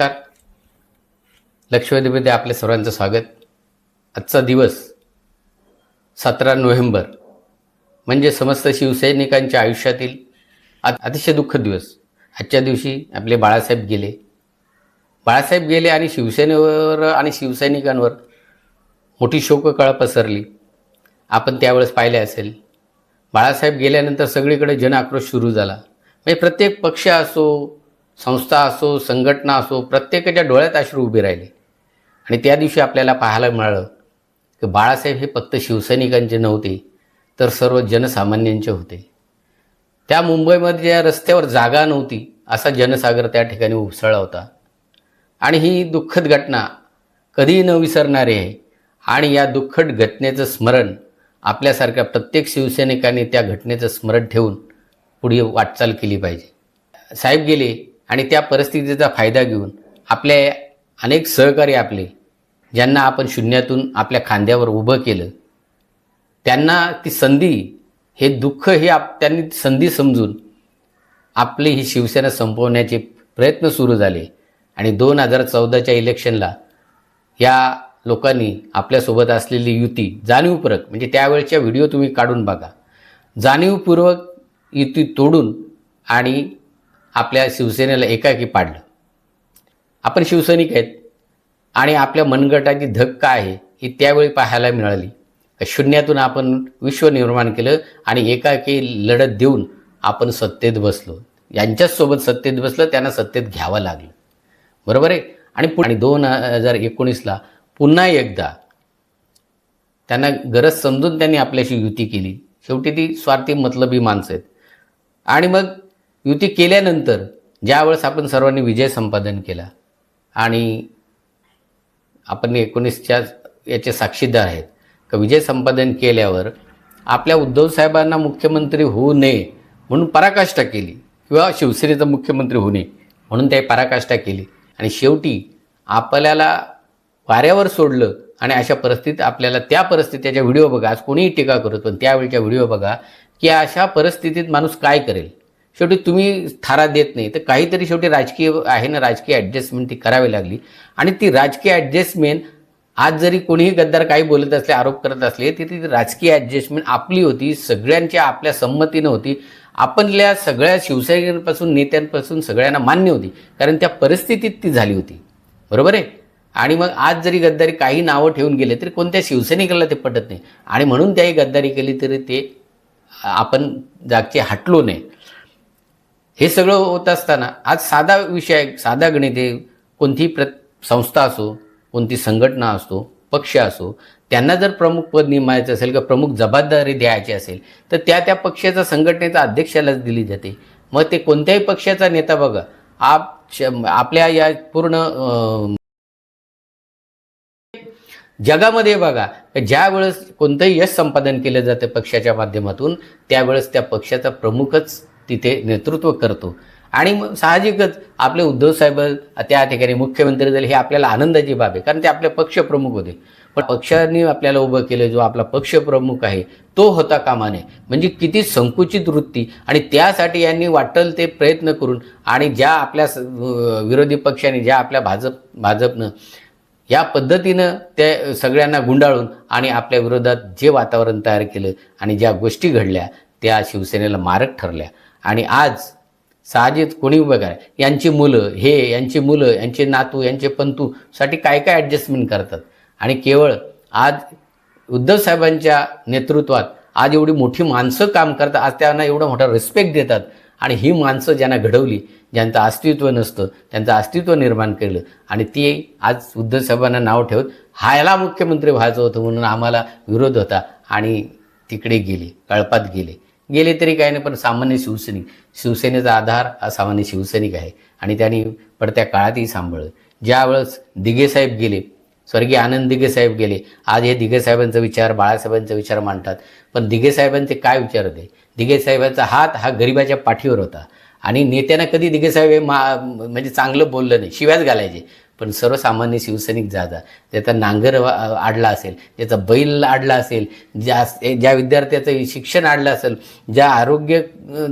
नमस्कार. लक्षवेधीमध्ये आपल्या सर्वांचं स्वागत. आजचा दिवस सतरा नोव्हेंबर. म्हणजे समस्त शिवसैनिकांच्या आयुष्यातील अतिशय दुःखद दिवस. आजच्या दिवशी आपले बाळासाहेब गेले. बाळासाहेब गेले आणि शिवसेनेवर आणि शिवसैनिकांवर मोठी शोककळा पसरली. आपण त्यावेळेस पाहिले असेल. बाळासाहेब गेल्यानंतर सगळीकडे जन आक्रोश सुरू झाला. म्हणजे प्रत्येक पक्ष असो संस्था असो संघटना असो प्रत्येकाच्या डोळ्यात अश्रू उभे राहिले. आणि त्या दिवशी आपल्याला पाहायला मिळालं की बाळासाहेब हे फक्त शिवसैनिकांचे नव्हते तर सर्व जनसामान्यांचे होते. त्या मुंबईमध्ये ज्या रस्त्यावर जागा नव्हती असा जनसागर त्या ठिकाणी उसळला होता. आणि ही दुःखद घटना कधीही न विसरणारी आहे आणि या दुःखद घटनेचं स्मरण आपल्यासारख्या प्रत्येक शिवसैनिकांनी त्या घटनेचं स्मरण ठेवून पुढे वाटचाल केली पाहिजे. साहेब गेले आणि त्या परिस्थितीचा फायदा घेऊन आपले अनेक सहकारी आपले ज्यांना आपण शून्यातून आपल्या खांद्यावर उभं केलं त्यांना ती संधी हे दुःख हे आप त्यांनी संधी समजून आपली ही शिवसेना संपवण्याचे प्रयत्न सुरू झाले. आणि दोन हजार चौदाच्या इलेक्शनला या लोकांनी आपल्यासोबत असलेली युती जाणीवपूर्वक म्हणजे त्यावेळच्या व्हिडिओ तुम्ही काढून बघा जाणीवपूर्वक युती तोडून आणि आपल्या शिवसेनेला एकाकी पाडलं. आपण शिवसैनिक आहेत. आणि आपल्या मनगटाची धग काय आहे ही त्यावेळी पाहायला मिळाली. शून्यातून आपण विश्व निर्माण केलं आणि एकाकी लढत देऊन आपण सत्तेत बसलो. यांच्याचसोबत सत्तेत बसलं त्यांना सत्तेत घ्यावं लागलं. बरोबर आहे? आणि पुणे आणि दोन हजार एकोणीसला पुन्हा एकदा त्यांना गरज समजून त्यांनी आपल्याशी युती केली. शेवटी ती स्वार्थी मतलबी माणसं आहेत. आणि मग युती केल्यानंतर ज्यावेळेस आपण सर्वांनी विजय संपादन केला आणि आपण एकोणीसच्या याचे साक्षीदार आहेत का विजय संपादन केल्यावर आपल्या उद्धवसाहेबांना मुख्यमंत्री होऊ नये म्हणून पराकाष्ठा केली किंवा शिवसेनेचा मुख्यमंत्री होऊ नये म्हणून ते पराकाष्ठा केली. आणि शेवटी आपल्याला वाऱ्यावर सोडलं आणि अशा परिस्थितीत आपल्याला त्या परिस्थितीच्या व्हिडिओ बघा. आज कोणीही टीका करत पण त्यावेळच्या व्हिडिओ बघा की अशा परिस्थितीत माणूस काय करेल? शेवटी तुम्ही थारा देत नाही. तर काहीतरी शेवटी राजकीय आहे ना राजकीय ॲडजस्टमेंट ती करावी लागली. आणि ती राजकीय ॲडजस्टमेंट आज जरी कोणीही गद्दार काही बोलत असले आरोप करत असले तर ती राजकीय ॲडजस्टमेंट आपली होती सगळ्यांच्या आपल्या संमतीनं होती. आपल्या सगळ्या शिवसैनिकांपासून नेत्यांपासून सगळ्यांना मान्य होती. कारण त्या परिस्थितीत ती झाली होती. बरोबर आहे? आणि मग आज जरी गद्दारी काही नावं ठेवून गेले तरी कोणत्या शिवसैनिकाला ते पटत नाही. आणि म्हणून त्याही गद्दारी केली तरी ते आपण जागचे हटलो नाही. हे सगळं होत असताना आज साधा विषय साधा गणित कोणती प्र संस्था असो कोणती संघटना असो पक्ष असो त्यांना जर प्रमुख पद निमायचं असेल किंवा प्रमुख जबाबदारी द्यायची असेल तर त्या त्या पक्षाचा संघटनेचा अध्यक्षालाच दिली जाते. मग ते कोणत्याही पक्षाचा नेता बघा आप आपल्या या पूर्ण जगामध्ये बघा ज्या वेळेस कोणतंही यश संपादन केलं जातं पक्षाच्या माध्यमातून त्यावेळेस त्या पक्षाचा प्रमुखच तिथे नेतृत्व करतो. आणि मग साहजिकच आपले उद्धव साहेब त्या ठिकाणी मुख्यमंत्री झाले हे आपल्याला आनंदाची बाब आहे कारण ते आपले पक्षप्रमुख होते. पण पक्षांनी आपल्याला उभं केलं जो आपला पक्षप्रमुख आहे तो होता कामा नये म्हणजे किती संकुचित वृत्ती. आणि त्यासाठी यांनी वाटल ते प्रयत्न करून आणि ज्या आपल्या स- विरोधी पक्षाने ज्या आपल्या भाजप भाजपनं या पद्धतीनं त्या सगळ्यांना गुंडाळून आणि आपल्या विरोधात जे वातावरण तयार केलं आणि ज्या गोष्टी घडल्या त्या शिवसेनेला मारक ठरल्या. आणि आज साहजिक कोणी उभं करा यांची मुलं हे यांची मुलं यांचे नातू यांचे पंतूसाठी काय काय ॲडजस्टमेंट करतात? आणि केवळ आज उद्धव साहेबांच्या नेतृत्वात आज एवढी मोठी माणसं काम करतात आज त्यांना एवढा मोठा रिस्पेक्ट देतात. आणि ही माणसं ज्यांना घडवली ज्यांचं अस्तित्व नसतं त्यांचं अस्तित्व निर्माण केलं आणि ती आज उद्धव साहेबांना नाव ठेवत ह्याला मुख्यमंत्री व्हायचं होतं म्हणून आम्हाला विरोध होता आणि तिकडे गेले कळपात गेले. गेले तरी काही नाही पण सामान्य शिवसैनिक शिवसेनेचा आधार हा सामान्य शिवसैनिक आहे. आणि त्यांनी पडत्या काळातही सांभाळलं. ज्यावेळेस दिगेसाहेब गेले स्वर्गीय आनंद दिगेसाहेब गेले आज हे दिगेसाहेबांचा विचार बाळासाहेबांचा विचार मांडतात. पण दिगेसाहेबांचे काय विचार होते? दिगेसाहेबांचा हात हा गरिबाच्या पाठीवर होता. आणि नेत्यांना कधी दिगेसाहेब हे मा म्हणजे चांगलं बोललं नाही शिव्याच घालायचे. पण सर्वसामान्य शिवसैनिक जाता ज्याचा नांगर आडला असेल ज्याचा बैल आडला असेल ज्या ज्या विद्यार्थ्याचं शिक्षण आडलं असेल ज्या आरोग्य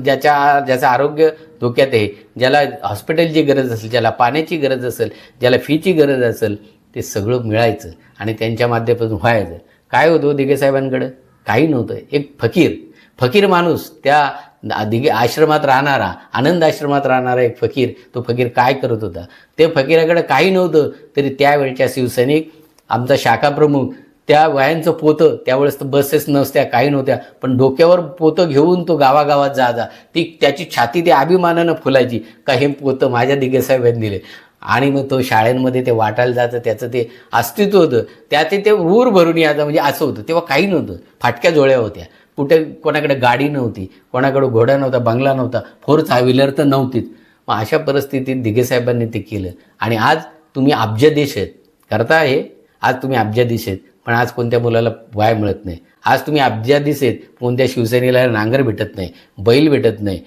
ज्याच्या ज्याचं आरोग्य धोक्यात आहे ज्याला हॉस्पिटलची गरज असेल ज्याला पाण्याची गरज असेल ज्याला फीची गरज असेल ते सगळं मिळायचं आणि त्यांच्या माध्यमातून व्हायचं. काय होतं हो दिगे साहेबांकडं? काही नव्हतं. एक फकीर फकीर माणूस त्या दिघे आश्रमात राहणारा आनंद आश्रमात राहणारा एक फकीर तो फकीर काय करत होता? ते फकीराकडे काही नव्हतं तरी त्यावेळच्या शिवसैनिक आमचा शाखाप्रमुख त्या वयांचं पोतं त्यावेळेस तर बसेस नसत्या काही नव्हत्या पण डोक्यावर पोतं घेऊन तो गावागावात जायचा ती त्याची छाती ते अभिमानानं फुलायची का हे पोतं माझ्या दिगेसाहेबांनी दिले. आणि मग तो शाळेमध्ये ते वाटायला जायचं त्याचं ते अस्तित्व होतं त्याचे ते ऊर भरून यायचं म्हणजे असं होतं तेव्हा काही नव्हतं फाटक्या जोळ्या होत्या. कुठे कोणाकडे गाडी नव्हती कोणाकडे घोडा नव्हता बंगला नव्हता फोर व्हीलर तर नव्हतीच. मग अशा परिस्थितीत दिघेसाहेबांनी ते केलं. आणि आज तुम्ही अब्जाधीश आहेत. करता आहे आज तुम्ही अब्जाधीश आहेत. पण आज कोणत्या मुलाला वाय मिळत नाही. आज तुम्ही अब्जाधीश आहेत. कोणत्या शिवसेनेला नांगर भेटत नाही बैल भेटत नाही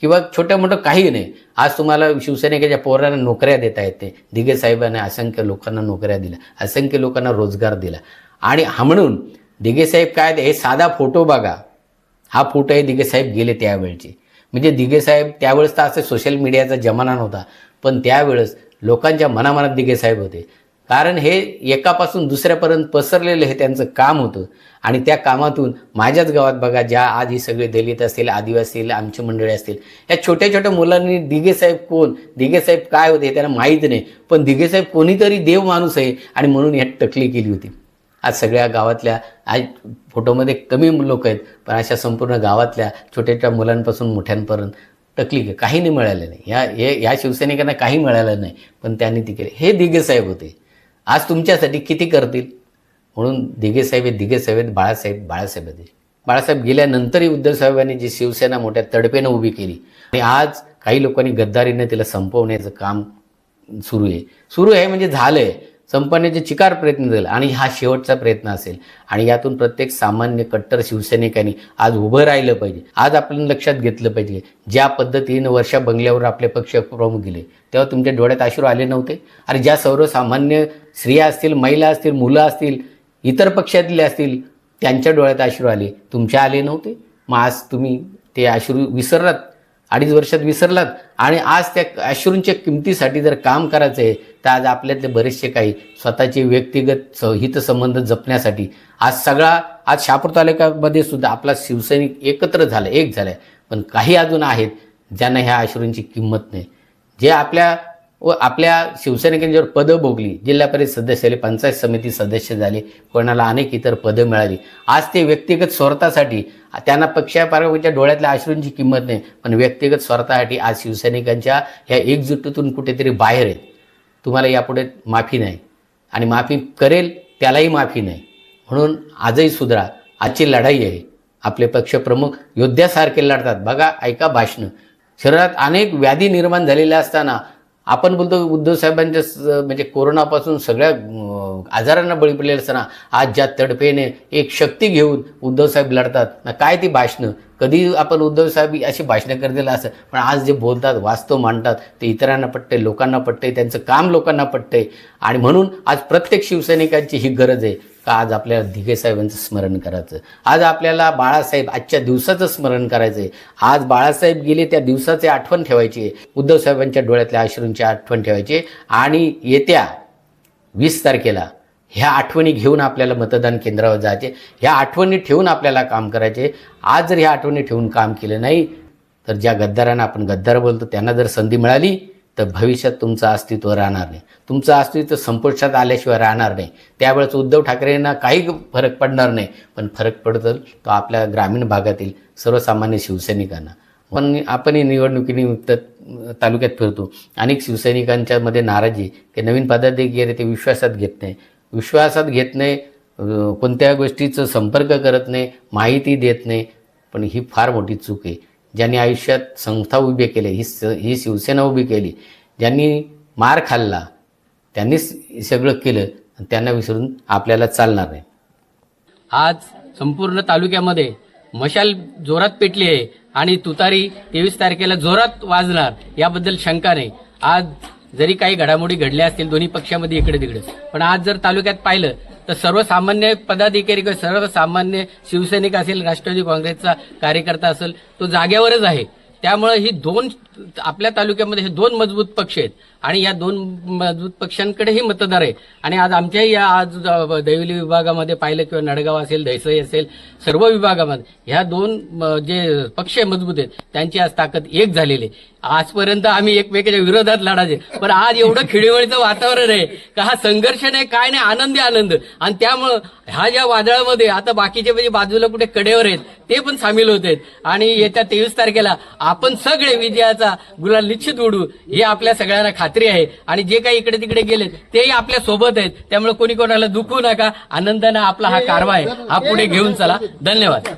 किंवा छोटं मोठं काही नाही. आज तुम्हाला शिवसैनिकाच्या पोरांना नोकऱ्या देता येते. दिघे साहेबांनी असंख्य लोकांना नोकऱ्या दिल्या असंख्य लोकांना रोजगार दिला. आणि हा म्हणून दिगेसाहेब काय ते- हे साधा फोटो बघा. हा फोटो आहे दिगेसाहेब गेले त्यावेळचे. म्हणजे दिगेसाहेब त्यावेळेस तर असं सोशल मीडियाचा जमाना नव्हता पण त्यावेळेस लोकांच्या मनामनात दिगेसाहेब होते. कारण हे एकापासून दुसऱ्यापर्यंत पसरलेलं हे त्यांचं काम होतं. आणि त्या कामातून माझ्याच गावात बघा ज्या आज ही सगळे दलित असतील आदिवासी असतील आमची मंडळी असतील या छोट्या छोट्या मुलांनी दिगेसाहेब कोण दिगेसाहेब काय होते हे त्यांना माहीत नाही. पण दिगेसाहेब कोणीतरी देव माणूस आहे आणि म्हणून ह्यात टकली केली होती. आज सगळ्या गावातल्या आज फोटोमध्ये कमी लोक आहेत पण अशा संपूर्ण गावातल्या छोट्या छोट्या मुलांपासून मोठ्यांपर्यंत टकली काही नाही मिळालं नाही. या हे या शिवसैनिकांना काही मिळालं नाही पण त्यांनी ती केले. हे दिगेसाहेब होते. आज तुमच्यासाठी किती करतील? म्हणून दिगेसाहेब हे साहेब आहेत बाळासाहेब बाळासाहेब आहेत. बाळासाहेब गेल्यानंतरही उद्धवसाहेबांनी जी शिवसेना मोठ्या तडपेनं उभी केली आणि आज काही लोकांनी गद्दारीने तिला संपवण्याचं काम सुरू आहे. सुरू आहे म्हणजे झालं आहे संपवण्याचे चिकार प्रयत्न झाला आणि हा शेवटचा प्रयत्न असेल. आणि यातून प्रत्येक सामान्य कट्टर शिवसैनिकांनी आज उभं राहिलं पाहिजे. आज आपण लक्षात घेतलं पाहिजे. ज्या पद्धतीनं वर्षा बंगल्यावर आपले पक्ष प्रमुख गेले तेव्हा तुमच्या डोळ्यात अश्रू आले नव्हते? आणि ज्या सर्वसामान्य स्त्रिया असतील महिला असतील मुलं असतील इतर पक्षातले असतील त्यांच्या डोळ्यात अश्रू आले. तुमच्या आले नव्हते? मग आज तुम्ही ते अश्रू विसरलात? अडीच वर्षात विसरलात? आणि आज त्या अश्रूंच्या किमतीसाठी जर काम करायचं आहे तर आज आपल्यातले बरेचसे काही स्वतःचे व्यक्तिगत हितसंबंध जपण्यासाठी आज सगळा आज शहापूर तालुक्यामध्ये सुद्धा आपला शिवसैनिक एकत्र झाला एक झाला पण काही अजून आहेत ज्यांना ह्या अश्रूंची किंमत नाही. जे आपल्या व आपल्या शिवसैनिकांच्यावर पदं भोगली. जिल्हा परिषद सदस्य झाले पंचायत समिती सदस्य झाले कोणाला अनेक इतर पदं मिळाली. आज ते व्यक्तिगत स्वार्थासाठी त्यांना पक्षापारच्या डोळ्यातल्या अश्रूंची किंमत नाही पण व्यक्तिगत स्वार्थासाठी आज शिवसैनिकांच्या ह्या एकजुटीतून कुठेतरी बाहेर आहेत. तुम्हाला यापुढे माफी नाही. आणि माफी करेल त्यालाही माफी नाही. म्हणून आजही सुधरा आजची लढाई आहे. आपले पक्षप्रमुख योद्ध्यासारखे लढतात. बघा ऐका भाषणं. शरीरात अनेक व्याधी निर्माण झालेल्या असताना आपण बोलतो उद्धव साहेबांच्या स- म्हणजे कोरोनापासून सगळ्या आजारांना बळी पडलेले असताना आज ज्या तडफेने एक शक्ती घेऊन उद्धव साहेब लढतात ना काय ती भाषणं? कधी आपण उद्धव साहेब अशी भाषणं करलेलं असं? पण आज जे बोलतात वास्तव मांडतात ते इतरांना पटते लोकांना पटते त्यांचं काम लोकांना पटते आणि म्हणून आज प्रत्येक शिवसैनिकांची ही गरज आहे. का आज आपल्याला दिघे साहेबांचं स्मरण करायचं? आज आपल्याला बाळासाहेब आजच्या दिवसाचं स्मरण करायचं आहे आज बाळासाहेब गेले त्या दिवसाचे आठवण ठेवायची. उद्धव साहेबांच्या डोळ्यातल्या अश्रूंची आठवण ठेवायची. आणि येत्या वीस तारखेला ह्या आठवणी घेऊन आपल्याला मतदान केंद्रावर जायचे. ह्या आठवणी ठेवून आपल्याला काम करायचे. आज जर ह्या आठवणी ठेवून काम केलं नाही तर ज्या गद्दारांना आपण गद्दार बोलतो त्यांना जर संधी मिळाली तर भविष्यात तुमचं अस्तित्व राहणार नाही. तुमचं अस्तित्व संपुष्टात आल्याशिवाय राहणार नाही. त्यावेळेस उद्धव ठाकरेंना काही फरक पडणार नाही. पण फरक पडतो तो आपल्या ग्रामीण भागातील सर्वसामान्य शिवसैनिकांना. पण आपणही निवडणुकीनिमित्त तालुक्यात फिरतो. अनेक शिवसैनिकांच्या मध्ये नाराजी की नवीन पदाधिकारी ते विश्वासात घेत नाही. विश्वासात घेत नाही कोणत्या गोष्टीचं संपर्क करत नाही माहिती देत नाही. पण ही फार मोठी चूक आहे. ज्यांनी आयुष्यात संस्था उभी केली ही स ही शिवसेना उभी केली ज्यांनी मार खाल्ला त्यांनीच सगळं केलं त्यांना विसरून आपल्याला चालणार नाही. आज संपूर्ण तालुक्यामध्ये मशाल जोरात पेटली आहे आणि तुतारी तेवीस तारखेला जोरात वाजणार याबद्दल शंका नाही. आज जरी काही घडामोडी घडल्या असतील दोन्ही पक्षामध्ये इकडे तिकडे. पण आज जर तालुक्यात पाहिलं तर सर्वसामान्य पदाधिकारी किंवा सर्वसामान्य शिवसैनिक असेल राष्ट्रवादी काँग्रेसचा कार्यकर्ता असेल तो जागेवरच आहे. त्यामुळे ही दोन आपल्या तालुक्यामध्ये हे दोन मजबूत पक्ष आहेत. आणि या दोन मजबूत पक्षांकडेही मतदार आहे आणि आज आमच्याही या आज दैवली विभागामध्ये पाहिलं किंवा नडगाव असेल दहिसई असेल सर्व विभागामध्ये ह्या दोन जे पक्ष मजबूत आहेत त्यांची आज ताकद एक झालेली आहे. आजपर्यंत आम्ही एकमेकाच्या विरोधात लढायचे. पण आज एवढं खिळीवळीचं वातावरण आहे का हा संघर्ष नाही काय नाही आनंदी आनंद. आणि त्यामुळं ह्या ज्या वादळामध्ये आता बाकीचे म्हणजे बाजूला कुठे कडेवर आहेत ते पण सामील होत आहेत. आणि येत्या तेवीस तारखेला आपण सगळे विजयाचा गुलाल निश्चित उडू हे आपल्या सगळ्यांना खात्री आहे. आणि जे काही इकडे तिकडे गेलेत तेही आपल्यासोबत आहेत. त्यामुळे कोणी कोणाला दुखू नका. आनंदानं आपला हा कारवा आहे. हा पुढे घेऊन चला. धन्यवाद.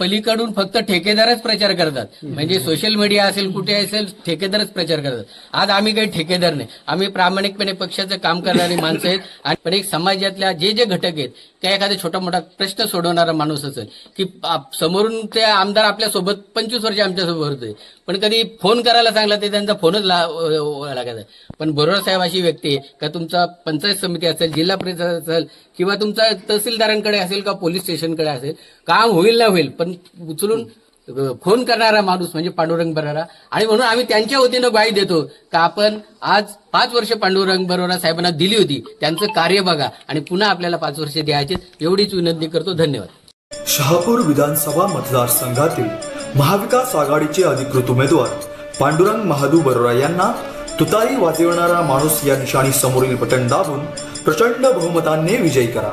पलीकडून फक्त ठेकेदारच प्रचार करतात. म्हणजे सोशल मीडिया असेल कुठे असेल ठेकेदारच प्रचार करतात. आज आम्ही काही ठेकेदार नाही. आम्ही प्रामाणिकपणे पक्षाचं काम करणारी माणसं आहेत. आणि पण एक समाजातल्या जे जे घटक आहेत त्या एखादा छोटा मोठा प्रश्न सोडवणारा माणूस असेल की समोरून ते आमदार आपल्यासोबत पंचवीस वर्ष आमच्यासोबत होते पण कधी फोन करायला सांगला ते त्यांचा फोनच ला- पण बरोबर साहेब अशी व्यक्ती आहे का तुमचा पंचायत समिती असेल जिल्हा परिषद असेल किंवा तुमचा तहसीलदारांकडे असेल का पोलीस स्टेशनकडे असेल काम होईल ना होईल पण उचलून फोन करणारा माणूस म्हणजे पांडुरंग बरोरा आणि म्हणून आम्ही त्यांच्या वतीनं ग्वाही देतो का आपण आज पाच वर्ष पांडुरंग बरोरा साहेबांना दिली होती. त्यांचं कार्य बघा आणि पुन्हा आपल्याला पाच वर्ष द्यायचे एवढीच विनंती करतो. धन्यवाद. शहापूर विधानसभा मतदारसंघातील महाविकास आघाडीचे अधिकृत उमेदवार पांडुरंग महादू बरोरा यांना तुतारी वाजवणारा माणूस या निशाणी समोरील बटन दाबून प्रचंड बहुमतांनी विजयी करा.